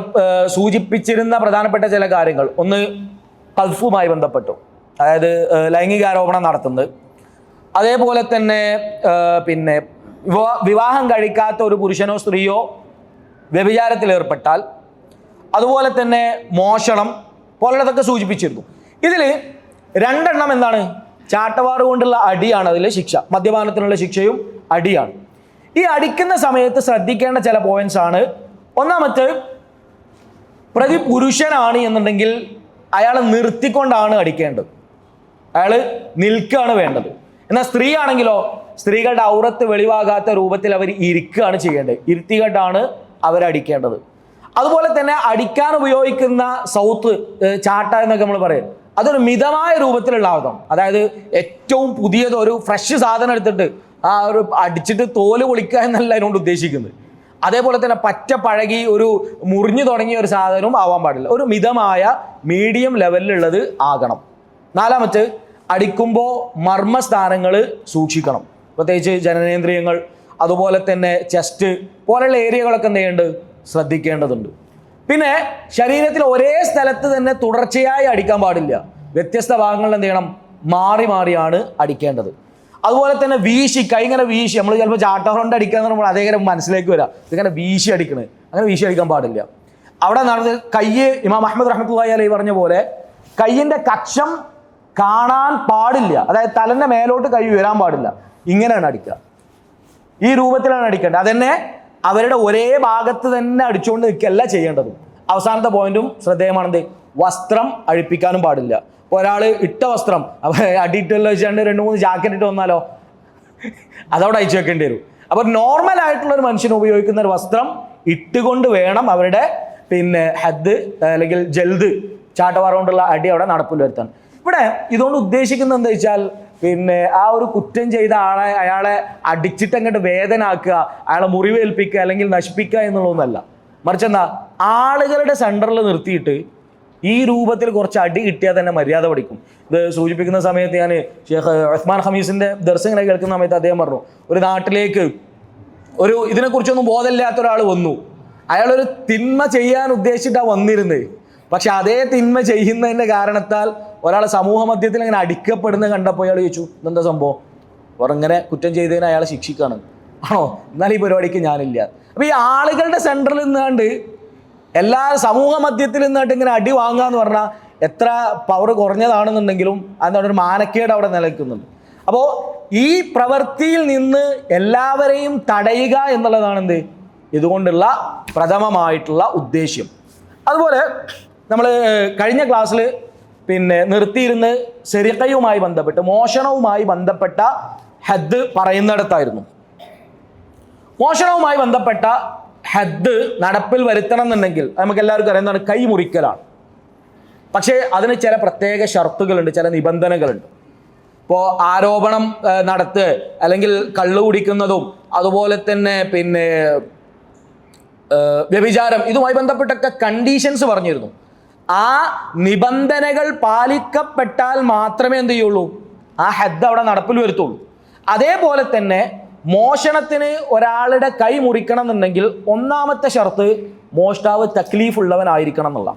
സൂചിപ്പിച്ചിരുന്ന പ്രധാനപ്പെട്ട ചില കാര്യങ്ങൾ. ഒന്ന് കൽഫുമായി ബന്ധപ്പെട്ടു. അതായത് ലൈംഗികാരോപണം നടത്തുന്നത്. അതേപോലെ തന്നെ പിന്നെ വിവാഹം കഴിക്കാത്ത ഒരു പുരുഷനോ സ്ത്രീയോ വ്യഭിചാരത്തിൽ ഏർപ്പെട്ടാൽ അതുപോലെ തന്നെ മോഷണം പോലുള്ളതൊക്കെ സൂചിപ്പിച്ചിരുന്നു. ഇതിൽ രണ്ടെണ്ണം എന്താണ്? ചാട്ടവാറ് കൊണ്ടുള്ള അടിയാണ് അതിലെ ശിക്ഷ. മദ്യപാനത്തിനുള്ള ശിക്ഷയും അടിയാണ്. ഈ അടിക്കുന്ന സമയത്ത് ശ്രദ്ധിക്കേണ്ട ചില പോയിന്റ്സ് ആണ്. ഒന്നാമത്തെ പ്രതി പുരുഷനാണ് എന്നുണ്ടെങ്കിൽ അയാളെ നിർത്തിക്കൊണ്ടാണ് അടിക്കേണ്ടത്. അയാൾ നിൽക്കുകയാണ് വേണ്ടത്. എന്നാൽ സ്ത്രീ ആണെങ്കിലോ സ്ത്രീകളുടെ ഔറത്ത് വെളിവാകാത്ത രൂപത്തിൽ അവർ ഇരിക്കുകയാണ് ചെയ്യേണ്ടത്. ഇരുത്തികെട്ടാണ് അവരടിക്കേണ്ടത് അതുപോലെ തന്നെ അടിക്കാൻ ഉപയോഗിക്കുന്ന സൗത്ത് ചാട്ട എന്നൊക്കെ നമ്മൾ പറയും. അതൊരു മിതമായ രൂപത്തിലുള്ള ആവതം അതായത് ഏറ്റവും പുതിയത് ഒരു ഫ്രഷ് സാധനം എടുത്തിട്ട് ആ ഒരു അടിച്ചിട്ട് തോൽ പൊളിക്കുക എന്നല്ല അതിനോട് ഉദ്ദേശിക്കുന്നത്. അതേപോലെ തന്നെ പറ്റ പഴകി ഒരു മുറിഞ്ഞു തുടങ്ങിയ ഒരു സാധനവും ആവാൻ പാടില്ല. ഒരു മിതമായ മീഡിയം ലെവലിലുള്ളത് ആകണം. നാലാമത്തെ അടിക്കുമ്പോൾ മർമ്മസ്ഥാനങ്ങൾ സൂക്ഷിക്കണം. പ്രത്യേകിച്ച് ജനനേന്ദ്രിയങ്ങൾ അതുപോലെ തന്നെ ചെസ്റ്റ് പോലെയുള്ള ഏരിയകളൊക്കെ എന്ത് ചെയ്യേണ്ടത് ശ്രദ്ധിക്കേണ്ടതുണ്ട്. പിന്നെ ശരീരത്തിൽ ഒരേ സ്ഥലത്ത് തന്നെ തുടർച്ചയായി അടിക്കാൻ പാടില്ല. വ്യത്യസ്ത ഭാഗങ്ങളിൽ എന്ത് ചെയ്യണം? മാറി മാറിയാണ് അടിക്കേണ്ടത്. അതുപോലെ തന്നെ വീശി കൈ ഇങ്ങനെ വീശി നമ്മൾ ചിലപ്പോൾ ചാട്ടഹോണ്ട് അടിക്കാന്ന് നമ്മൾ അതേ കാര്യം മനസ്സിലേക്ക് വരാം. ഇതിങ്ങനെ വീശി അടിക്കണത് അങ്ങനെ വീശി അടിക്കാൻ പാടില്ല. അവിടെ നടന്ന് കയ്യ് ഇമാം അഹമ്മദ് റഹ്മത്തുള്ളി അലൈ പറഞ്ഞ പോലെ കയ്യിന്റെ കക്ഷം കാണാൻ പാടില്ല. അതായത് തലന്റെ മേലോട്ട് കൈ ഉയരാൻ പാടില്ല. ഇങ്ങനെയാണ് അടിക്കുക. ഈ രൂപത്തിലാണ് അടിക്കേണ്ടത്. അതന്നെ അവരുടെ ഒരേ ഭാഗത്ത് തന്നെ അടിച്ചുകൊണ്ട് നിൽക്കുകയല്ല ചെയ്യേണ്ടത്. അവസാനത്തെ പോയിന്റും ശ്രദ്ധേയമാണെന്ത്? വസ്ത്രം അഴിപ്പിക്കാനും പാടില്ല. ഒരാൾ ഇട്ട വസ്ത്രം അടിയിട്ടുള്ള വെച്ചാണ്ട് രണ്ട് മൂന്ന് ജാക്കറ്റ് ഇട്ട് വന്നാലോ? അതവിടെ അയച്ചു വെക്കേണ്ടി വരും. അപ്പോൾ നോർമൽ ആയിട്ടുള്ള ഒരു മനുഷ്യന് ഉപയോഗിക്കുന്ന ഒരു വസ്ത്രം ഇട്ടുകൊണ്ട് വേണം അവരുടെ പിന്നെ ഹദ് അല്ലെങ്കിൽ ജൽദ് ചാട്ടവാറ കൊണ്ടുള്ള അടി അവിടെ നടപ്പിൽ വരുത്താൻ. ഇവിടെ ഇതുകൊണ്ട് ഉദ്ദേശിക്കുന്നത് എന്താ വെച്ചാൽ പിന്നെ ആ ഒരു കുറ്റം ചെയ്ത ആളെ അയാളെ അടിച്ചിട്ട് അങ്ങോട്ട് വേദനാക്കുക അയാളെ മുറിവേൽപ്പിക്കുക അല്ലെങ്കിൽ നശിപ്പിക്കുക എന്നുള്ളതൊന്നല്ല. മറിച്ച് എന്താ ആളുകളുടെ സെന്ററിൽ നിർത്തിയിട്ട് ഈ രൂപത്തിൽ കുറച്ച് അടി കിട്ടിയാൽ തന്നെ മര്യാദ പഠിക്കും. ഇത് സൂചിപ്പിക്കുന്ന സമയത്ത് ഞാൻ ഷേഖ് ഉസ്മാൻ ഹമീസിന്റെ ദർശനങ്ങളെ കേൾക്കുന്ന സമയത്ത് അദ്ദേഹം പറഞ്ഞു ഒരു നാട്ടിലേക്ക് ഒരു ഇതിനെക്കുറിച്ചൊന്നും ബോധമില്ലാത്ത ഒരാൾ വന്നു. അയാളൊരു തിന്മ ചെയ്യാൻ ഉദ്ദേശിച്ചിട്ടാണ് വന്നിരുന്നത്. പക്ഷെ അതേ തിന്മ ചെയ്യുന്നതിന്റെ കാരണത്താൽ ഒരാൾ സമൂഹ മധ്യത്തിൽ ഇങ്ങനെ അടിക്കപ്പെടുന്നത് കണ്ടപ്പോൾ അയാൾ ചോദിച്ചു ഇതെന്താ സംഭവം? അവർ ഇങ്ങനെ കുറ്റം ചെയ്തതിന് അയാളെ ശിക്ഷിക്കാണ്. ആണോ? എന്നാൽ ഈ പരിപാടിക്ക് ഞാനില്ല. അപ്പൊ ഈ ആളുകളുടെ സെന്ററിൽ നിന്നാണ്ട് എല്ലാ സമൂഹ മധ്യത്തിൽ നിന്നായിട്ട് ഇങ്ങനെ അടി വാങ്ങുക എന്ന് പറഞ്ഞാൽ എത്ര പവർ കുറഞ്ഞതാണെന്നുണ്ടെങ്കിലും അതിനോട് ഒരു മാനക്കേട് അവിടെ നിലനിൽക്കുന്നുണ്ട്. അപ്പോൾ ഈ പ്രവൃത്തിയിൽ നിന്ന് എല്ലാവരെയും തടയുക എന്നുള്ളതാണ് എന്ത് ഇതുകൊണ്ടുള്ള പ്രഥമമായിട്ടുള്ള ഉദ്ദേശ്യം. അതുപോലെ നമ്മൾ കഴിഞ്ഞ ക്ലാസ്സിൽ പിന്നെ നിർത്തിയിരുന്ന് സെറിക്കയുമായി ബന്ധപ്പെട്ട് മോഷണവുമായി ബന്ധപ്പെട്ട ഹദ് പറയുന്നിടത്തായിരുന്നു. മോഷണവുമായി ബന്ധപ്പെട്ട ഹദ് നടപ്പിൽ വരുത്തണം എന്നുണ്ടെങ്കിൽ നമുക്ക് എല്ലാവർക്കും അറിയുന്നതാണ് കൈ മുറിക്കലാണ്. പക്ഷേ അതിന് ചില പ്രത്യേക ഷർത്തുകളുണ്ട് ചില നിബന്ധനകളുണ്ട്. ഇപ്പോൾ ആരോപണം നടത്ത് അല്ലെങ്കിൽ കള്ളു കുടിക്കുന്നതും അതുപോലെ തന്നെ പിന്നെ വ്യഭിചാരം ഇതുമായി ബന്ധപ്പെട്ടൊക്കെ കണ്ടീഷൻസ് പറഞ്ഞിരുന്നു. ആ നിബന്ധനകൾ പാലിക്കപ്പെട്ടാൽ മാത്രമേ എന്ത് ചെയ്യുള്ളൂ? ആ ഹെദ് അവിടെ നടപ്പിൽ വരുത്തുള്ളൂ. അതേപോലെ തന്നെ മോഷണത്തിന് ഒരാളുടെ കൈ മുറിക്കണം എന്നുണ്ടെങ്കിൽ ഒന്നാമത്തെ ഷർത്ത് മോഷ്ടാവ് തക്ലീഫ് ഉള്ളവനായിരിക്കണം എന്നുള്ള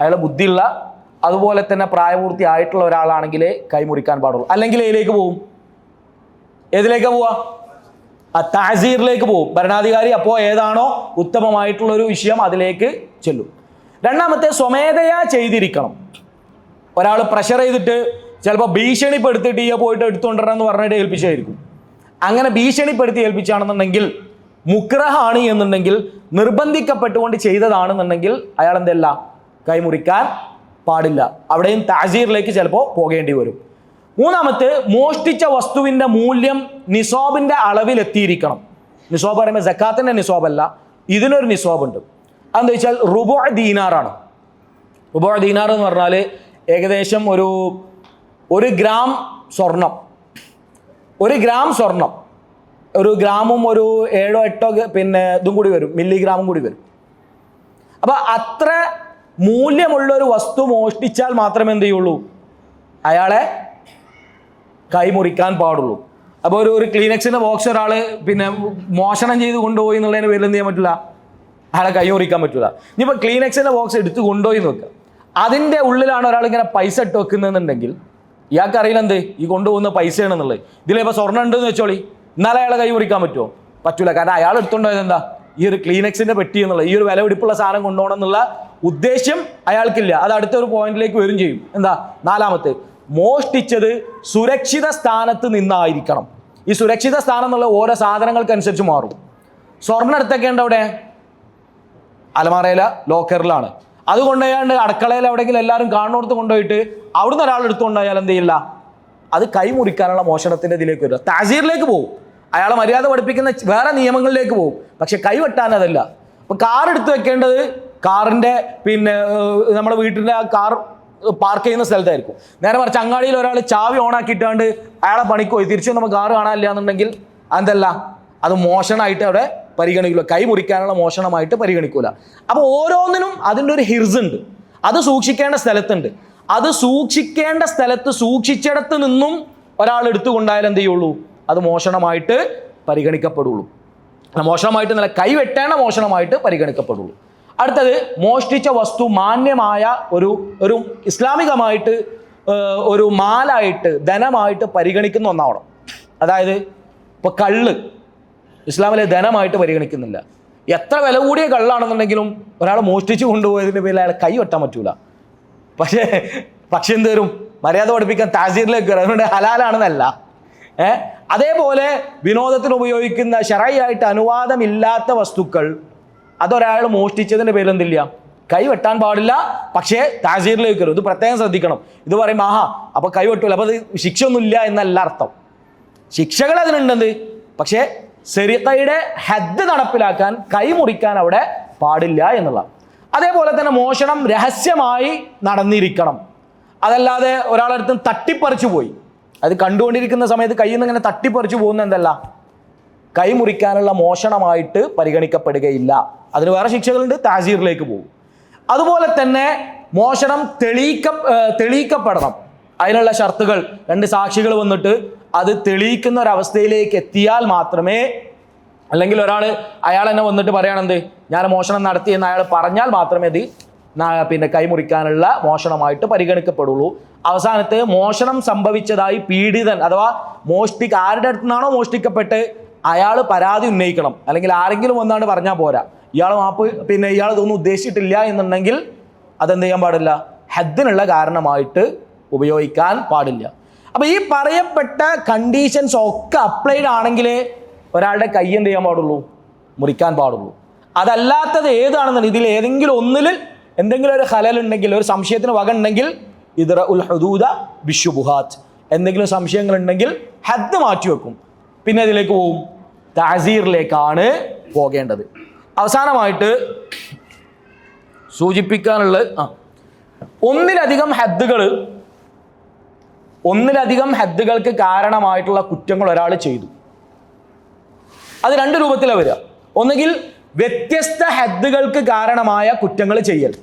അയാളെ ബുദ്ധിയുള്ള അതുപോലെ തന്നെ പ്രായപൂർത്തി ആയിട്ടുള്ള ഒരാളാണെങ്കിൽ കൈ മുറിക്കാൻ പാടുള്ളൂ. അല്ലെങ്കിൽ ഏതിലേക്ക് പോവും? ഏതിലേക്ക് പോവാ? താസീറിലേക്ക് പോകും ഭരണാധികാരി അപ്പോൾ ഏതാണോ ഉത്തമമായിട്ടുള്ള ഒരു വിഷയം അതിലേക്ക് ചെല്ലും. രണ്ടാമത്തെ സ്വമേധയാ ചെയ്തിരിക്കണം. ഒരാൾ പ്രഷർ ചെയ്തിട്ട് ചിലപ്പോൾ ഭീഷണിപ്പെടുത്തിയിട്ട് ഈ പോയിട്ട് എടുത്തുകൊണ്ടിരണം എന്ന് പറഞ്ഞിട്ട് ഏൽപ്പിച്ചായിരിക്കും അങ്ങനെ ഭീഷണിപ്പെടുത്തി ഏൽപ്പിച്ചാണെന്നുണ്ടെങ്കിൽ മുക്രഹാണ് എന്നുണ്ടെങ്കിൽ നിർബന്ധിക്കപ്പെട്ടുകൊണ്ട് ചെയ്തതാണെന്നുണ്ടെങ്കിൽ അയാൾ എന്തല്ല? കൈമുറിക്കാൻ പാടില്ല. അവിടെയും താജീറിലേക്ക് ചിലപ്പോൾ പോകേണ്ടി വരും. മൂന്നാമത്തെ മോഷ്ടിച്ച വസ്തുവിന്റെ മൂല്യം നിസോബിന്റെ അളവിൽ എത്തിയിരിക്കണം നിസോബ് പറയുമ്പോൾ ജക്കാത്തിന്റെ നിസോബല്ല ഇതിനൊരു നിസോബുണ്ട്. അതെന്താ വെച്ചാൽ റുബോ ദീനാറാണ്. റുബോ ദീനാർ എന്ന് പറഞ്ഞാൽ ഏകദേശം ഒരു ഒരു ഗ്രാം സ്വർണം. ഒരു ഗ്രാം സ്വർണം. ഒരു ഗ്രാമും ഒരു ഏഴോ എട്ടോ പിന്നെ ഇതും കൂടി വരും. മില്ലിഗ്രാമും കൂടി വരും. അപ്പോൾ അത്ര മൂല്യമുള്ള ഒരു വസ്തു മോഷ്ടിച്ചാൽ മാത്രമേ എന്ത് ചെയ്യുള്ളൂ? അയാളെ കൈമുറിക്കാൻ പാടുള്ളൂ. അപ്പോൾ ഒരു ഒരു ക്ലീനക്സിന്റെ ബോക്സ് ഒരാൾ പിന്നെ മോഷണം ചെയ്ത് കൊണ്ടുപോയി എന്നുള്ളതിന് പേരിൽ എന്ത് ചെയ്യാൻ പറ്റില്ല? അയാളെ കൈ മുറിക്കാൻ പറ്റൂല. ഇനിയിപ്പോൾ ക്ലീനക്സിന്റെ ബോക്സ് എടുത്ത് കൊണ്ടുപോയി നോക്കുക അതിന്റെ ഉള്ളിലാണ് ഒരാൾ ഇങ്ങനെ പൈസ ഇട്ട് വെക്കുന്നതെന്നുണ്ടെങ്കിൽ ഇയാൾക്ക് അറിയില്ല എന്ത് ഈ കൊണ്ടുപോകുന്ന പൈസയാണെന്നുള്ളത്. ഇതിലിപ്പോൾ സ്വർണം ഉണ്ടെന്ന് വെച്ചോളി. എന്നാലും അയാളെ കൈ മുറിക്കാൻ പറ്റുമോ പറ്റൂല. കാരണം അയാൾ എടുത്തുകൊണ്ടുപോയത് എന്താ? ഈ ഒരു ക്ലീനക്സിന്റെ പെട്ടി എന്നുള്ള ഈ ഒരു വില പിടിപ്പുള്ള സാധനം കൊണ്ടുപോകണം എന്നുള്ള ഉദ്ദേശ്യം അയാൾക്കില്ല. അത് അടുത്തൊരു പോയിന്റിലേക്ക് വരും ചെയ്യും. എന്താ? നാലാമത്തെ മോഷ്ടിച്ചത് സുരക്ഷിത സ്ഥാനത്ത് നിന്നായിരിക്കണം. ഈ സുരക്ഷിത സ്ഥാനം എന്നുള്ള ഓരോ സാധനങ്ങൾക്കനുസരിച്ച് മാറും. സ്വർണം എടുത്തൊക്കെയുണ്ട് അവിടെ അലമാറയില ലോക്കറിലാണ്. അത് കൊണ്ടുപോയാണ്ട് അടുക്കളയിൽ എവിടെയെങ്കിലും എല്ലാവരും കാണുന്നിടത്ത് കൊണ്ടുപോയിട്ട് അവിടുന്ന് ഒരാൾ എടുത്തുകൊണ്ടായാൽ എന്ത് ചെയ്യില്ല? അത് കൈമുറിക്കാനുള്ള മോഷണത്തിന്റെ ഇതിലേക്ക് വരിക താജീറിലേക്ക് പോകും. അയാളെ മര്യാദ പഠിപ്പിക്കുന്ന വേറെ നിയമങ്ങളിലേക്ക് പോകും. പക്ഷെ കൈവെട്ടാൻ അതല്ല. അപ്പം കാർ എടുത്ത് വെക്കേണ്ടത് കാറിന്റെ പിന്നെ നമ്മുടെ വീട്ടിന്റെ കാർ പാർക്ക് ചെയ്യുന്ന സ്ഥലത്തായിരിക്കും. നേരെ മറിച്ച് അങ്ങാടിയിൽ ഒരാൾ ചാവി ഓണാക്കിയിട്ടാണ്ട് അയാളെ പണിക്ക് പോയി. തിരിച്ചു നമുക്ക് കാർ കാണാനില്ല എന്നുണ്ടെങ്കിൽ അതല്ല അത് മോശമായിട്ട് അവിടെ പരിഗണിക്കില്ല. കൈ മുറിക്കാനുള്ള മോഷണമായിട്ട് പരിഗണിക്കൂല. അപ്പോൾ ഓരോന്നിനും അതിന്റെ ഒരു ഹിർസ് ഉണ്ട് അത് സൂക്ഷിക്കേണ്ട സ്ഥലത്തുണ്ട്. അത് സൂക്ഷിക്കേണ്ട സ്ഥലത്ത് സൂക്ഷിച്ചിടത്ത് നിന്നും ഒരാൾ എടുത്തുകൊണ്ടായാലും എന്ത് ചെയ്യുള്ളൂ? അത് മോഷണമായിട്ട് പരിഗണിക്കപ്പെടുള്ളൂ. മോഷണമായിട്ട് നല്ല കൈ വെട്ടേണ്ട മോഷണമായിട്ട് പരിഗണിക്കപ്പെടുള്ളൂ. അടുത്തത് മോഷ്ടിച്ച വസ്തു മാന്യമായ ഒരു ഒരു ഇസ്ലാമികമായിട്ട് ഒരു മാലായിട്ട് ധനമായിട്ട് പരിഗണിക്കുന്ന ഒന്നാവണം. അതായത് ഇപ്പോൾ കള്ള്. ഇസ്ലാമിലെ ധനമായിട്ട് പരിഗണിക്കുന്നില്ല. എത്ര വില കൂടിയ കള്ളാണെന്നുണ്ടെങ്കിലും ഒരാൾ മോഷ്ടിച്ചു കൊണ്ടുപോയതിന്റെ പേരിൽ അയാൾ കൈ വെട്ടാൻ പറ്റൂല. പക്ഷേ പക്ഷെ എന്ത് വരും? മര്യാദ പഠിപ്പിക്കാൻ താജീറിലേക്ക് വരും അതുകൊണ്ട് ഹലാലാണെന്നല്ല. ഏ? അതേപോലെ വിനോദത്തിന് ഉപയോഗിക്കുന്ന ഷറായിട്ട് അനുവാദമില്ലാത്ത വസ്തുക്കൾ അതൊരാൾ മോഷ്ടിച്ചതിന്റെ പേരിൽ എന്തില്ല കൈ വെട്ടാൻ പാടില്ല. പക്ഷേ താജീറിലേക്ക് വരും ഇത് പ്രത്യേകം ശ്രദ്ധിക്കണം. ഇത് പറയും ആഹാ അപ്പോൾ കൈ വെട്ടൂല. അപ്പോൾ അത് ശിക്ഷ ഒന്നുമില്ല എന്നല്ല അർത്ഥം. ശിക്ഷകൾ അതിനുണ്ടെന്ന്. പക്ഷേ സെരിക്കയുടെ ഹദ് നടപ്പിലാക്കാൻ കൈമുറിക്കാൻ അവിടെ പാടില്ല എന്നുള്ള അതേപോലെ തന്നെ മോഷണം രഹസ്യമായി നടന്നിരിക്കണം. അതല്ലാതെ ഒരാളടുത്ത് തട്ടിപ്പറിച്ചു പോയി. അത് കണ്ടുകൊണ്ടിരിക്കുന്ന സമയത്ത് കയ്യിൽ നിന്ന് ഇങ്ങനെ തട്ടിപ്പറിച്ചു പോകുന്ന എന്തല്ല? കൈമുറിക്കാനുള്ള മോഷണമായിട്ട് പരിഗണിക്കപ്പെടുകയില്ല. അതിന് വേറെ ശിക്ഷകളുണ്ട് താസീറിലേക്ക് പോകും. അതുപോലെ തന്നെ മോഷണം തെളിയിക്ക തെളിയിക്കപ്പെടണം. അതിനുള്ള ഷർത്തുകൾ രണ്ട് സാക്ഷികൾ വന്നിട്ട് അത് തെളിയിക്കുന്ന ഒരവസ്ഥയിലേക്ക് എത്തിയാൽ മാത്രമേ അല്ലെങ്കിൽ ഒരാൾ അയാൾ തന്നെ വന്നിട്ട് പറയണെന്ത് ഞാൻ മോഷണം നടത്തി എന്ന് അയാൾ പറഞ്ഞാൽ മാത്രമേ അത് പിന്നെ കൈമുറിക്കാനുള്ള മോഷണമായിട്ട് പരിഗണിക്കപ്പെടുള്ളൂ. അവസാനത്ത് മോഷണം സംഭവിച്ചതായി പീഡിതൻ അഥവാ മോഷ്ടി ആരുടെ അടുത്ത് നിന്നാണോ മോഷ്ടിക്കപ്പെട്ട് അയാൾ പരാതി ഉന്നയിക്കണം. അല്ലെങ്കിൽ ആരെങ്കിലും വന്നാണ് പറഞ്ഞാൽ പോരാ. ഇയാൾ മാപ്പ് പിന്നെ ഇയാൾ ഇതൊന്നും ഉദ്ദേശിച്ചിട്ടില്ല എന്നുണ്ടെങ്കിൽ അതെന്ത് ചെയ്യാൻ പാടില്ല? ഹദ്ദിനുള്ള കാരണമായിട്ട് ഉപയോഗിക്കാൻ പാടില്ല. അപ്പോൾ ഈ പറയപ്പെട്ട കണ്ടീഷൻസ് ഒക്കെ അപ്ലൈഡ് ആണെങ്കിലേ ഒരാളുടെ കൈ എന്ത് ചെയ്യാൻ പാടുള്ളൂ? മുറിക്കാൻ പാടുള്ളൂ. അതല്ലാത്തത് ഏതാണെന്നാണ് ഇതിൽ ഏതെങ്കിലും ഒന്നിൽ എന്തെങ്കിലും ഒരു ഹലൽ ഉണ്ടെങ്കിൽ ഒരു സംശയത്തിന് വക ഉണ്ടെങ്കിൽ ഇതറ ഉൽ ഹദൂദ ബിഷുബുഹാത്ത് എന്തെങ്കിലും സംശയങ്ങൾ ഉണ്ടെങ്കിൽ ഹദ് മാറ്റി വെക്കും. പിന്നെ ഇതിലേക്ക് പോവും. താസീറിലേക്കാണ് പോകേണ്ടത്. അവസാനമായിട്ട് സൂചിപ്പിക്കാനുള്ളത് ആ ഒന്നിലധികം ഹദ്ദുകൾ ഒന്നിലധികം ഹദ്ദുകൾക്ക് കാരണമായിട്ടുള്ള കുറ്റങ്ങൾ ഒരാൾ ചെയ്തു. അത് രണ്ട് രൂപത്തിലാണ് വരിക. ഒന്നുകിൽ വ്യത്യസ്ത ഹദ്ദുകൾക്ക് കാരണമായ കുറ്റങ്ങൾ ചെയ്യൽ.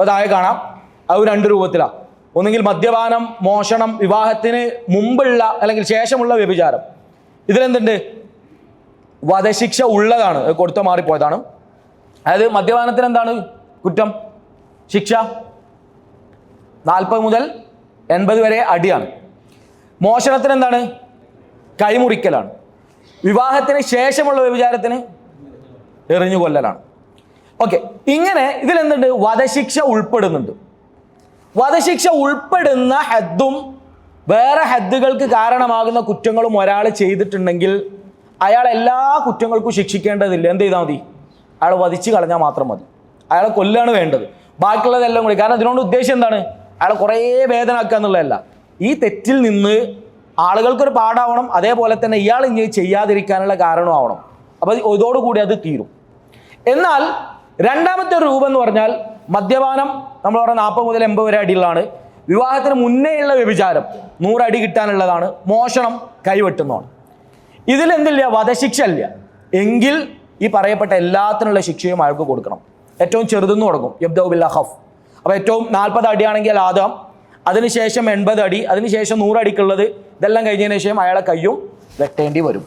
അതായ കാണാം. അത് രണ്ട് രൂപത്തിലാണ് ഒന്നുകിൽ മദ്യപാനം മോഷണം വിവാഹത്തിന് മുമ്പുള്ള അല്ലെങ്കിൽ ശേഷമുള്ള വ്യഭിചാരം. ഇതിലെന്തുണ്ട്? വധശിക്ഷ ഉള്ളതാണ്. കൊടുത്ത മാറിപ്പോയതാണ്. അതായത് മദ്യപാനത്തിന് എന്താണ് കുറ്റം? ശിക്ഷ? നാൽപ്പത് മുതൽ എൺപത് വരെ അടിയാണ്. മോഷണത്തിന് എന്താണ് കൈമുറിക്കലാണ്. വിവാഹത്തിന് ശേഷമുള്ള വ്യഭിചാരത്തിന് എറിഞ്ഞു കൊല്ലലാണ് ഓക്കെ ഇങ്ങനെ ഇതിലെന്തുണ്ട്? വധശിക്ഷ ഉൾപ്പെടുന്നുണ്ട്. വധശിക്ഷ ഉൾപ്പെടുന്ന ഹദ്ദും വേറെ ഹദ്ദുകൾക്ക് കാരണമാകുന്ന കുറ്റങ്ങളും ഒരാൾ ചെയ്തിട്ടുണ്ടെങ്കിൽ അയാൾ എല്ലാ കുറ്റങ്ങൾക്കും ശിക്ഷിക്കേണ്ടതില്ല. എന്ത് ചെയ്താൽ മതി? അയാൾ വധിച്ചു കളഞ്ഞാൽ മാത്രം മതി. അയാളെ കൊല്ലാണ് വേണ്ടത്. ബാക്കിയുള്ളതെല്ലാം കൂടി. കാരണം ഇതിനോട് ഉദ്ദേശം എന്താണ്? അയാളെ കുറേ വേദന വേദനാക്കുക എന്നുള്ളതല്ല. ഈ തെറ്റിൽ നിന്ന് ആളുകൾക്കൊരു പാടാവണം അതേപോലെ തന്നെ ഇയാൾ ഇനി ചെയ്യാതിരിക്കാനുള്ള കാരണമാവണം അപ്പോൾ ഇതോടുകൂടി അത് തീരും. എന്നാൽ രണ്ടാമത്തെ ഒരു രൂപം എന്ന് പറഞ്ഞാൽ മദ്യപാനം നമ്മൾ പറഞ്ഞ നാൽപ്പത് മുതൽ എൺപത് വരെ അടികളാണ് വിവാഹത്തിന് മുന്നേയുള്ള വ്യഭിചാരം നൂറടി കിട്ടാനുള്ളതാണ്. മോഷണം കൈവെട്ടുന്നതാണ്. ഇതിലെന്തില്ല വധശിക്ഷ ഇല്ല. എങ്കിൽ ഈ പറയപ്പെട്ട എല്ലാത്തിനുള്ള ശിക്ഷയും അയാൾക്ക് കൊടുക്കണം. ഏറ്റവും ചെറുതെന്ന് തുടങ്ങും. യബ്ദൗബില്ല ഹഫ് അപ്പോൾ ഏറ്റവും നാൽപ്പത് അടിയാണെങ്കിൽ ആദം അതിനുശേഷം എൺപത് അടി അതിനുശേഷം നൂറടിക്കുള്ളത് ഇതെല്ലാം കഴിഞ്ഞതിന് ശേഷം അയാളെ കയ്യും വെട്ടേണ്ടി വരും.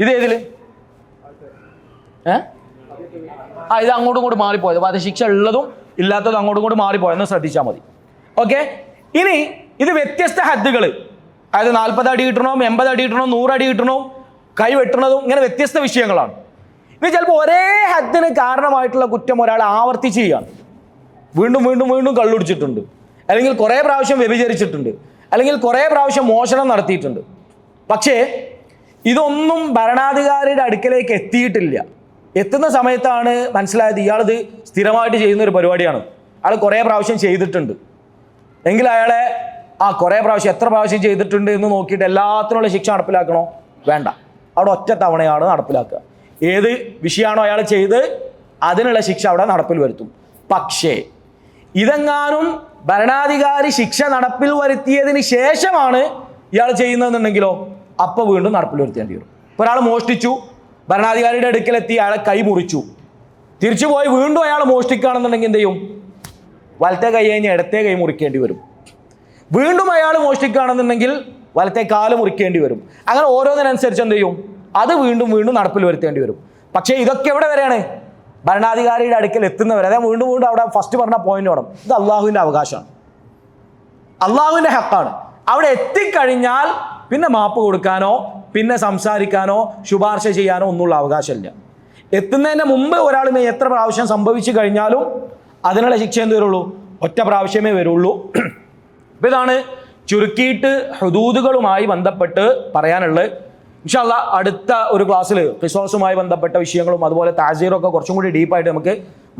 ഇത് ഏതിൽ? ഏ? ആ ഇത് അങ്ങോട്ടും ഇങ്ങോട്ട് മാറിപ്പോയത്. വധശിക്ഷ ഉള്ളതും ഇല്ലാത്തതും അങ്ങോട്ടും ഇങ്ങോട്ട് മാറിപ്പോയെന്ന് ശ്രദ്ധിച്ചാൽ മതി. ഓക്കെ? ഇനി ഇത് വ്യത്യസ്ത ഹദ്ദുകൾ അതായത് നാൽപ്പത് അടി കിട്ടണോ എൺപത് അടി കിട്ടണോ നൂറ് അടി കിട്ടണോ കൈ വെട്ടണതും ഇങ്ങനെ വ്യത്യസ്ത വിഷയങ്ങളാണ്. ഇനി ചിലപ്പോൾ ഒരേ ഹദ്ദിന് കാരണമായിട്ടുള്ള കുറ്റം ഒരാൾ ആവർത്തിച്ച് ചെയ്യാണ്. വീണ്ടും വീണ്ടും വീണ്ടും കള്ളുടിച്ചിട്ടുണ്ട്. അല്ലെങ്കിൽ കുറേ പ്രാവശ്യം വ്യഭിചരിച്ചിട്ടുണ്ട് അല്ലെങ്കിൽ കുറേ പ്രാവശ്യം മോഷണം നടത്തിയിട്ടുണ്ട്. പക്ഷേ ഇതൊന്നും ഭരണാധികാരിയുടെ അടുക്കലേക്ക് എത്തിയിട്ടില്ല. എത്തുന്ന സമയത്താണ് മനസ്സിലായത് ഇയാളിത് സ്ഥിരമായിട്ട് ചെയ്യുന്ന ഒരു പരിപാടിയാണ്. അയാൾ കുറേ പ്രാവശ്യം ചെയ്തിട്ടുണ്ട്. എങ്കിൽ അയാളെ ആ കുറേ പ്രാവശ്യം എത്ര പ്രാവശ്യം ചെയ്തിട്ടുണ്ട് എന്ന് നോക്കിയിട്ട് എല്ലാത്തിനുള്ള ശിക്ഷ നടപ്പിലാക്കണോ? വേണ്ട. അവിടെ ഒറ്റ തവണയാണ് നടപ്പിലാക്കുക. ഏത് വിഷയമാണോ അയാൾ ചെയ്ത് അതിനുള്ള ശിക്ഷ അവിടെ നടപ്പിൽ വരുത്തും. പക്ഷേ ഇതെങ്ങാനും ഭരണാധികാരി ശിക്ഷ നടപ്പിൽ വരുത്തിയതിന് ശേഷമാണ് ഇയാൾ ചെയ്യുന്നതെന്നുണ്ടെങ്കിലോ അപ്പോൾ വീണ്ടും നടപ്പിൽ വരുത്തേണ്ടി വരും ഒരാൾ മോഷ്ടിച്ചു ഭരണാധികാരിയുടെ അടുക്കലെത്തി അയാളെ കൈ മുറിച്ചു. തിരിച്ചു പോയി വീണ്ടും അയാൾ മോഷ്ടിക്കുകയാണെന്നുണ്ടെങ്കിൽ എന്ത് ചെയ്യും? വലത്തെ കൈ കഴിഞ്ഞ് ഇടത്തെ കൈ മുറിക്കേണ്ടി വരും. വീണ്ടും അയാൾ മോഷ്ടിക്കുകയാണെന്നുണ്ടെങ്കിൽ വലത്തെ കാൽ മുറിക്കേണ്ടി വരും. അങ്ങനെ ഓരോന്നിനനുസരിച്ച് എന്ത് ചെയ്യും? അത് വീണ്ടും വീണ്ടും നടപ്പിൽ വരുത്തേണ്ടി വരും. പക്ഷേ ഇതൊക്കെ എവിടെ വരെയാണ്? ഭരണാധികാരിയുടെ അടുക്കൽ എത്തുന്നവരെ. അതായത് വീണ്ടും വീണ്ടും അവിടെ ഫസ്റ്റ് പറഞ്ഞ പോയിന്റ് വേണം. ഇത് അള്ളാഹുവിന്റെ അവകാശമാണ്. അള്ളാഹുവിന്റെ ഹക്കാണ്. അവിടെ എത്തിക്കഴിഞ്ഞാൽ പിന്നെ മാപ്പ് കൊടുക്കാനോ പിന്നെ സംസാരിക്കാനോ ശുപാർശ ചെയ്യാനോ ഒന്നുള്ള അവകാശമില്ല. എത്തുന്നതിന് മുമ്പ് ഒരാൾ എത്ര പ്രാവശ്യം സംഭവിച്ചു കഴിഞ്ഞാലും അതിനുള്ള ശിക്ഷ എന്ത് വരുള്ളൂ? ഒറ്റ പ്രാവശ്യമേ വരുള്ളൂ. (clears throat) ഇതാണ് ചുരുക്കിയിട്ട് ഹുദൂദുകളുമായി ബന്ധപ്പെട്ട് പറയാനുള്ളത്. ഇൻഷാല്ല അടുത്ത ഒരു ക്ലാസ്സിൽ ക്രിസ്മസുമായി ബന്ധപ്പെട്ട വിഷയങ്ങളും അതുപോലെ താജീറൊക്കെ കുറച്ചും കൂടി ഡീപ്പായിട്ട് നമുക്ക്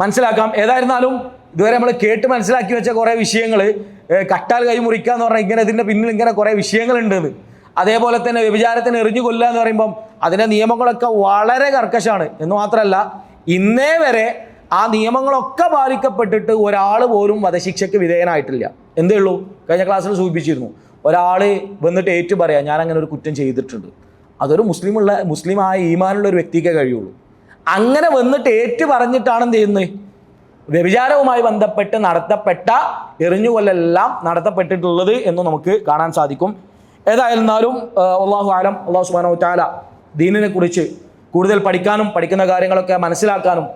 മനസ്സിലാക്കാം. ഏതായിരുന്നാലും ഇതുവരെ നമ്മൾ കേട്ട് മനസ്സിലാക്കി വെച്ച കുറേ വിഷയങ്ങൾ കട്ടാൽ കൈ മുറിക്കുക എന്ന് പറഞ്ഞാൽ ഇങ്ങനെ ഇതിന്റെ പിന്നിൽ ഇങ്ങനെ കുറേ വിഷയങ്ങളുണ്ടെന്ന്. അതേപോലെ തന്നെ വ്യഭിചാരത്തിന് എറിഞ്ഞു കൊല്ലുക എന്ന് പറയുമ്പം അതിന്റെ നിയമങ്ങളൊക്കെ വളരെ കർക്കശാണ്. എന്ന് മാത്രമല്ല ഇന്നേ വരെ ആ നിയമങ്ങളൊക്കെ പാലിക്കപ്പെട്ടിട്ട് ഒരാൾ പോലും വധശിക്ഷയ്ക്ക് വിധേയനായിട്ടില്ല. എന്തേ ഉള്ളൂ? കഴിഞ്ഞ ക്ലാസ്സിൽ സൂചിപ്പിച്ചിരുന്നു. ഒരാൾ വന്നിട്ട് ഏറ്റു പറയാം ഞാൻ അങ്ങനെ ഒരു കുറ്റം ചെയ്തിട്ടുണ്ട്. അതൊരു മുസ്ലിമുള്ള മുസ്ലിമായ ഈമാനുള്ള ഒരു വ്യക്തിക്കേ കഴിയുള്ളൂ. അങ്ങനെ വന്നിട്ട് ഏറ്റു പറഞ്ഞിട്ടാണ് എന്ത് ചെയ്യുന്നത് വ്യഭിചാരവുമായി ബന്ധപ്പെട്ട് നടത്തപ്പെട്ട എറിഞ്ഞുകൊല്ലെല്ലാം നടത്തപ്പെട്ടിട്ടുള്ളത് എന്ന് നമുക്ക് കാണാൻ സാധിക്കും. ഏതായിരുന്നാലും അള്ളാഹു ആലം അള്ളാഹു സുബാനോ ചാല ദീനിനെ കുറിച്ച് കൂടുതൽ പഠിക്കാനും പഠിക്കുന്ന കാര്യങ്ങളൊക്കെ മനസ്സിലാക്കാനും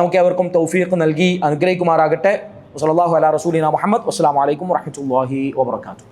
നമുക്ക് എവർക്കും തൗഫീഖ് നൽകി അനുഗ്രഹിക്കുമാറാകട്ടെ. വസല്ലല്ലാഹു അലാ റസൂലിന മുഹമ്മദ്. വസ്സലാമലൈക്കും അലൈക്കും വാബർക്കാത്തു